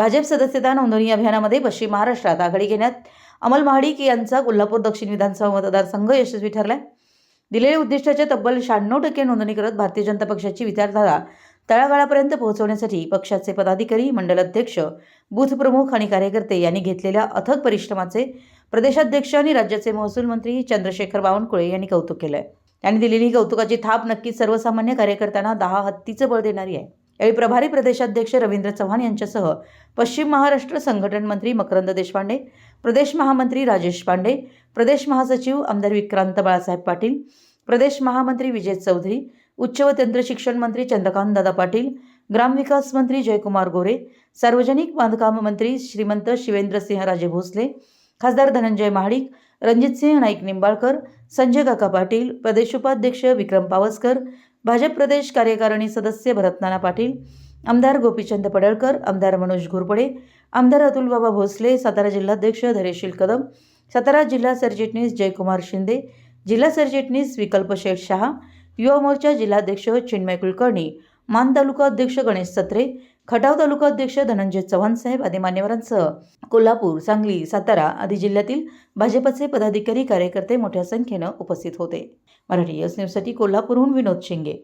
भाजप सदस्यता नोंदणी अभियानामध्ये पश्चिम महाराष्ट्रात आघाडी घेण्यात अमल महाडिक यांचा कोल्हापूर दक्षिण विधानसभा मतदारसंघ यशस्वी ठरलाय. दिलेल्या उद्दिष्टाच्या तब्बल शहाण्णव टक्के नोंदणी करत भारतीय जनता पक्षाची विचारधारा तळागाळापर्यंत पोहोचवण्यासाठी पक्षाचे पदाधिकारी मंडल अध्यक्ष बूथ प्रमुख आणि कार्यकर्ते यांनी घेतलेल्या अथक परिश्रमाचे प्रदेशाध्यक्ष आणि राज्याचे महसूल मंत्री चंद्रशेखर बावनकुळे यांनी कौतुक केलंय. त्यांनी दिलेली ही कौतुकाची थाप नक्कीच सर्वसामान्य कार्यकर्त्यांना दहा हत्तीचं बळ देणारी आहे. यावेळी प्रभारी प्रदेशाध्यक्ष रवींद्र चव्हाण यांच्यासह पश्चिम महाराष्ट्र संघटन मंत्री मकरंद देशपांडे प्रदेश महामंत्री राजेश पांडे प्रदेश महासचिव आमदार विक्रांत बाळासाहेब पाटील प्रदेश महामंत्री विजय चौधरी उच्च व तंत्रशिक्षण मंत्री चंद्रकांत दादा पाटील ग्रामविकास मंत्री जयकुमार गोरे सार्वजनिक बांधकाम मंत्री श्रीमंत शिवेंद्रसिंह राजे भोसले खासदार धनंजय महाडिक रणजितसिंह नाईक निंबाळकर संजय काका पाटील प्रदेश उपाध्यक्ष विक्रम पावसकर भाजप प्रदेश कार्यकारिणी सदस्य भरतनाना पाटील आमदार गोपीचंद पडळकर आमदार मनोज घोरपडे आमदार अतुलबाबा भोसले सातारा जिल्हाध्यक्ष धैर्यशील कदम सातारा जिल्हा सरचिटणीस जयकुमार शिंदे जिल्हा सरचिटणीस विकल्प शेठ शहा युवा मोर्चा जिल्हाध्यक्ष चिन्मय कुलकर्णी मान तालुका अध्यक्ष गणेश सत्रे खटाव तालुका अध्यक्ष धनंजय चव्हाण साहेब आदी मान्यवरांसह कोल्हापूर सांगली सातारा आदी जिल्ह्यातील भाजपचे पदाधिकारी कार्यकर्ते मोठ्या संख्येनं उपस्थित होते. मराठी न्यूजसाठी कोल्हापूरहून विनोद शिंगे.